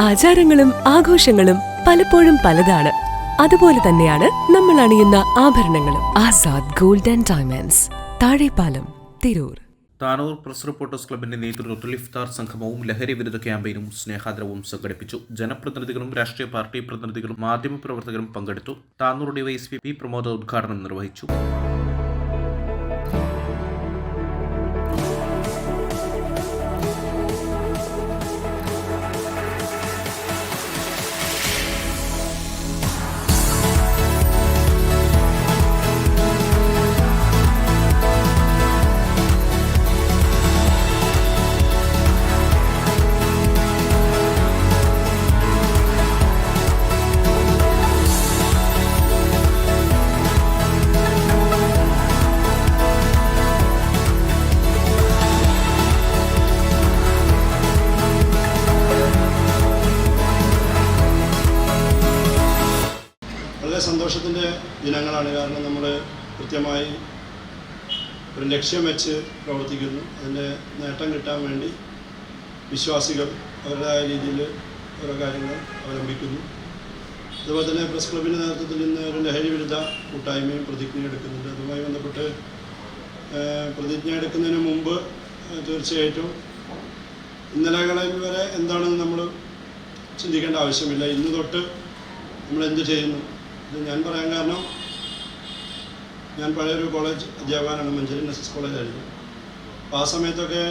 ആചാരങ്ങളും ആഘോഷങ്ങളും പലപ്പോഴും പലതാണ്. അതുപോലെ തന്നെയാണ് നമ്മൾ അണിയുന്ന ആഭരണങ്ങളും. Azad golden diamonds. Thazhepalam Tirur. Tanur press reporters ക്ലബിന്റെ നേതൃത്വത്തിൽ ഇഫ്താർ സംഗമവും ലഹരി വിരുദ്ധ ക്യാമ്പയിനും സ്നേഹാദരവും സംഘടിപ്പിച്ചു. ജനപ്രതിനിധികളും രാഷ്ട്രീയ പാർട്ടി പ്രതിനിധികളും മാധ്യമപ്രവർത്തകരും പങ്കെടുത്തു. താനൂർ ഡിവൈഎസ്പി പി പ്രമോദ് ഉദ്ഘാടനം നിർവഹിച്ചു. സന്തോഷത്തിന്റെ ദിനങ്ങളാണ് കാരണം നമ്മൾ കൃത്യമായി ഒരു ലക്ഷ്യം വെച്ച് പ്രവർത്തിക്കുന്നു. അതിന്റെ നേട്ടം കിട്ടാൻ വേണ്ടി വിശ്വാസികൾ അവരുടേതായ രീതിയിൽ ഓരോ കാര്യങ്ങൾ അവലംബിക്കുന്നു. അതുപോലെ തന്നെ പ്രസ് ക്ലബിന്റെ നേതൃത്വത്തിൽ നിന്ന് ഒരു ലഹരി വിരുദ്ധ കൂട്ടായ്മയും പ്രതിജ്ഞ എടുക്കുന്നുണ്ട്. അതുമായി ബന്ധപ്പെട്ട് പ്രതിജ്ഞ എടുക്കുന്നതിന് മുമ്പ് തീർച്ചയായിട്ടും ഇന്നലകളിൽ വരെ എന്താണെന്ന് നമ്മൾ ചിന്തിക്കേണ്ട ആവശ്യമില്ല. ഇന്ന് തൊട്ട് നമ്മൾ എന്ത് ചെയ്യുന്നു? ഇത് ഞാൻ പറയാൻ കാരണം ഞാൻ പഴയൊരു കോളേജ് അധ്യാപകനാണ് മഞ്ചേരി എസ് കോളേജായിരുന്നു. അപ്പോൾ ആ സമയത്തൊക്കെ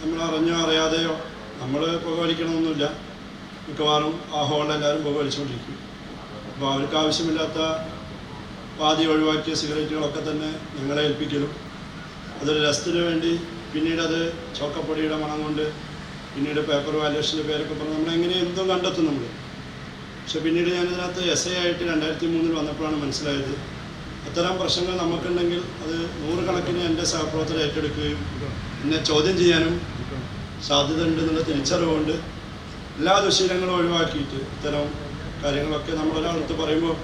നമ്മൾ അറിഞ്ഞോ അറിയാതെയോ നമ്മൾ പുകവലിക്കണമെന്നില്ല മിക്കവാറും ആ ഹോളിൽ എല്ലാവരും പുകവലിച്ചുകൊണ്ടിരിക്കും. അപ്പോൾ അവർക്ക് ആവശ്യമില്ലാത്ത പാതി ഒഴിവാക്കിയ സിഗരറ്റുകളൊക്കെ തന്നെ ഞങ്ങളെ ഏൽപ്പിക്കലും. അതൊരു രസത്തിന് വേണ്ടി പിന്നീട് അത് ചോക്കപ്പൊടിയുടെ മണം കൊണ്ട് പിന്നീട് പേപ്പർ വാല്യൂഷന്റെ പേരൊക്കെ പറഞ്ഞ് നമ്മൾ എങ്ങനെ എന്തും കണ്ടെത്തും നമ്മൾ പക്ഷെ പിന്നീട് ഞാനിതിനകത്ത് എസ് ഐ ആയിട്ട് രണ്ടായിരത്തി മൂന്നിൽ വന്നപ്പോഴാണ് മനസ്സിലായത്. അത്തരം പ്രശ്നങ്ങൾ നമുക്കുണ്ടെങ്കിൽ അത് നൂറുകണക്കിന് എന്റെ സഹപ്രവർത്തകർ ഏറ്റെടുക്കുകയും എന്നെ ചോദ്യം ചെയ്യാനും സാധ്യത ഉണ്ടെന്നുള്ള തിരിച്ചറിവുകൊണ്ട് എല്ലാ ദുശീലങ്ങളും ഒഴിവാക്കിയിട്ട് ഇത്തരം കാര്യങ്ങളൊക്കെ നമ്മളൊരാളടുത്ത് പറയുമ്പോൾ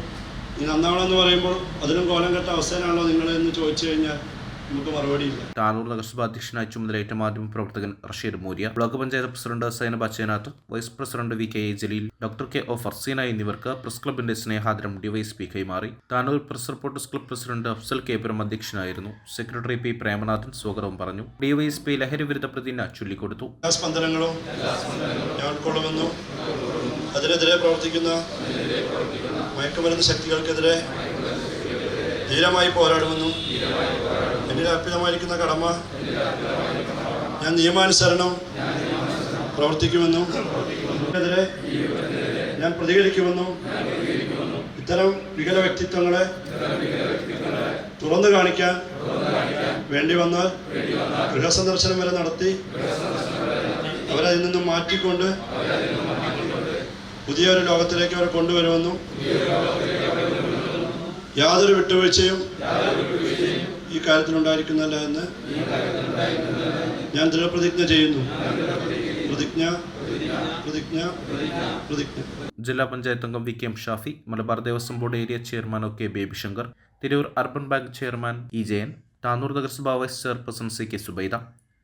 ഇനി നന്നാവണമെന്ന് പറയുമ്പോൾ അതിനും കോലം കെട്ട അവസ്ഥയിലാണല്ലോ നിങ്ങളെന്ന് ചോദിച്ചു കഴിഞ്ഞാൽ താനൂർ നഗരസഭാ അധ്യക്ഷനായി ചുമതലയേറ്റ മാധ്യമ പ്രവർത്തകൻ Rasheed Moorya block panchayat president Zainab Achenath vice president V K A Jaleel doctor K O Farseena എന്നിവർക്ക് പ്രസ് ക്ലബിന്റെ സ്നേഹാദരം ഡിവൈഎസ്പി കൈമാറി. Tanur press reporters club president Afsal Kepuram അധ്യക്ഷനായിരുന്നു. സെക്രട്ടറി പി പ്രേമനാഥൻ സ്വാഗതവും പറഞ്ഞു. ഡിവൈഎസ്പി ലഹരി വിരുദ്ധ പ്രതിജ്ഞ ചൊല്ലിക്കൊടുത്തു. സ്പന്ദനങ്ങളും അതിനെതിരെ പ്രവർത്തിക്കുന്ന മയക്കുമരുന്ന് ശക്തികൾക്കെതിരെ ധീരമായി പോരാടുമെന്നും എന്നിൽ അർപ്പിതമായിരിക്കുന്ന കടമ ഞാൻ നിയമാനുസരണം പ്രവർത്തിക്കുമെന്നും എതിരെ ഞാൻ പ്രതികരിക്കുമെന്നും ഇത്തരം വികല വ്യക്തിത്വങ്ങളെ തുറന്നു കാണിക്കാൻ വേണ്ടി വന്നാൽ ഗൃഹസന്ദർശനം വരെ നടത്തി അവരതിൽ നിന്നും മാറ്റിക്കൊണ്ട് പുതിയൊരു ലോകത്തിലേക്ക് അവരെ കൊണ്ടുവരുമെന്നും യാതൊരു വിട്ടുവീഴ്ചയും ഈ കാര്യത്തിലുണ്ടായിരിക്കുന്നല്ല എന്ന് ഞാൻ ദൃഢപ്രതിജ്ഞ ചെയ്യുന്നു. പ്രതിജ്ഞ പ്രതിജ്ഞ പ്രതിജ്ഞ ജില്ലാ പഞ്ചായത്ത് അംഗം V K M Shafi Malabar Devaswom board area chairman O K Babyshankar Tirur urban bank chairman E Jayan Tanur നഗരസഭാ vice chairperson C K Zubaida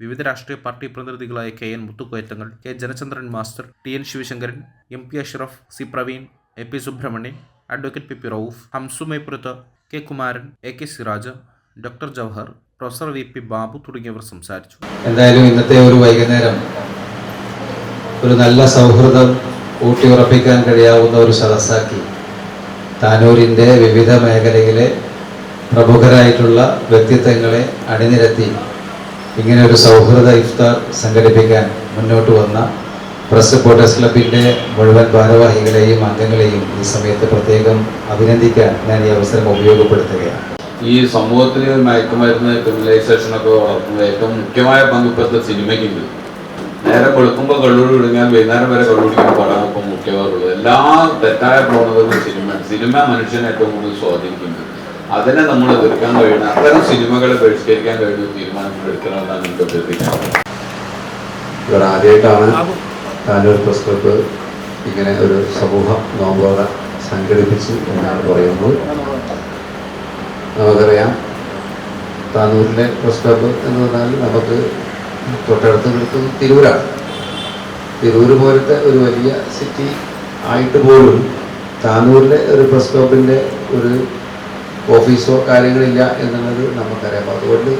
വിവിധ രാഷ്ട്രീയ പാർട്ടി പ്രതിനിധികളായ K N മുത്തുക്കോയറ്റങ്ങൾ K Janachandran master T N Sivasankaran M P Ashraf C Praveen A P Subramanian advocate P P Rauf Hamsu Meppurath K Kumaran A K Siraj doctor Jawahar professor V P Babu തുടങ്ങിയവർ സംസാരിച്ചു. എന്തായാലും ഇന്നത്തെ ഒരു വൈകുന്നേരം ഒരു നല്ല സൗഹൃദം ഊട്ടിയുറപ്പിക്കാൻ കഴിയാവുന്ന ഒരു സദസ്സാക്കി താനൂരിന്റെ വിവിധ മേഖലയിലെ പ്രമുഖരായിട്ടുള്ള വ്യക്തിത്വങ്ങളെ അണിനിരത്തി ഇങ്ങനെ ഒരു സൗഹൃദ ഇഫ്താർ സംഘടിപ്പിക്കാൻ മുന്നോട്ട് വന്ന പ്രസ് സപ്പോർട്ടേഴ്സ് ക്ലബിന്റെ മുഴുവൻ ഭാരവാഹികളെയും അംഗങ്ങളെയും ഈ സമയത്ത് പ്രത്യേകം അഭിനന്ദിക്കാൻ ഞാൻ ഈ അവസരം ഉപയോഗപ്പെടുത്തുകയാണ്. ഈ സമൂഹത്തിൽ മയക്കുമരുന്ന് ക്രിമിനലൈസേഷൻ ഒക്കെ വളർത്തുന്നത് ഏറ്റവും മുഖ്യമായ പങ്കുപ്പെടുത്ത സിനിമയ്ക്കുണ്ട്. നേരെ വെളുക്കുമ്പോൾ കള്ളൂടി വിടുങ്ങാൻ വൈകുന്നേരം വരെ കള്ളുടിക്കുന്ന പടം ഇപ്പം മുഖ്യവാറുള്ളത് എല്ലാ തെറ്റായ പ്രവണതകളും സിനിമ സിനിമ മനുഷ്യനെ ഏറ്റവും കൂടുതൽ സ്വാധീനിക്കുന്നു അതിനെ നമ്മൾ എതിർക്കാൻ കഴിയുന്ന അത്തരം സിനിമകളെ ബഹിഷ്കരിക്കാൻ കഴിയുന്ന തീരുമാനങ്ങൾ എടുക്കണമെന്നാണ് എനിക്ക് അഭ്യർത്ഥിക്കുന്നത്. ഇവർ ആദ്യമായിട്ടാണ് താനൂർ പ്രസ് ക്ലബ്ബ് ഇങ്ങനെ ഒരു സമൂഹ നോമ്പോറ സംഘടിപ്പിച്ചു എന്നാണ് പറയുന്നത്. നമുക്കറിയാം താനൂരിലെ പ്രസ് ക്ലബ്ബ് എന്ന് പറഞ്ഞാൽ നമുക്ക് തൊട്ടടുത്ത് നിൽക്കുന്നത് തിരൂരാണ്. തിരൂർ പോലത്തെ ഒരു വലിയ സിറ്റി ആയിട്ട് പോലും താനൂരിലെ ഒരു പ്രസ് ക്ലബിന്റെ ഒരു ഓഫീസോ കാര്യങ്ങളില്ല എന്നുള്ളത് നമുക്കറിയാം. അതുകൊണ്ട്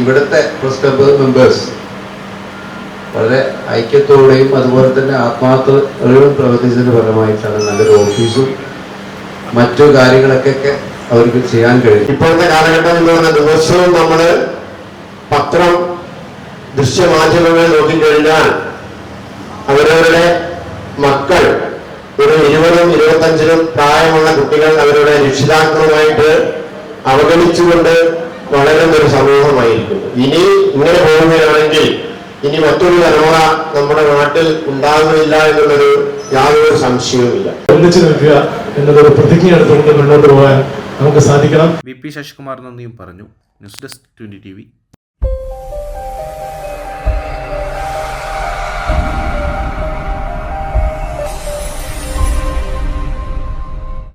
ഇവിടുത്തെ പ്രസ് ക്ലബ്ബ് മെമ്പേഴ്സ് വളരെ ഐക്യത്തോടെയും അതുപോലെ തന്നെ ആത്മാർത്ഥതയോടും പ്രവർത്തിച്ചതിന് ഫലമായിട്ടാണ് നല്ലൊരു ഓഫീസും മറ്റു കാര്യങ്ങളൊക്കെ അവർക്ക് ചെയ്യാൻ കഴിയും ഇപ്പോഴത്തെ കാലഘട്ടം എന്ന് പറഞ്ഞാൽ ദിവസവും നമ്മൾ പത്രം ദൃശ്യമാധ്യമങ്ങൾ നോക്കിക്കഴിഞ്ഞാൽ അവരവരുടെ മക്കൾ ഒരു ഇരുപതും ഇരുപത്തഞ്ചിനും പ്രായമുള്ള കുട്ടികൾ അവരുടെ രക്ഷിതാക്കളുമായിട്ട് അവഗണിച്ചുകൊണ്ട് വളരുന്ന ഒരു സമൂഹമായിരിക്കും ഇനി ഇങ്ങനെ പോകുകയാണെങ്കിൽ ഇനി മറ്റൊരു തലമുറ നമ്മുടെ നാട്ടിൽ ഉണ്ടാകുന്നില്ല എന്നുള്ളൊരു യാതൊരു സംശയവുമില്ല. ഒന്നിച്ചു നിൽക്കുക എന്നതൊരു പ്രതിജ്ഞ എടുത്തുകൊണ്ട് മുന്നോട്ട് പോകാൻ നമുക്ക് സാധിക്കണം. വി പി ശശികുമാർ നന്ദിയും പറഞ്ഞു. News desk twenty T V.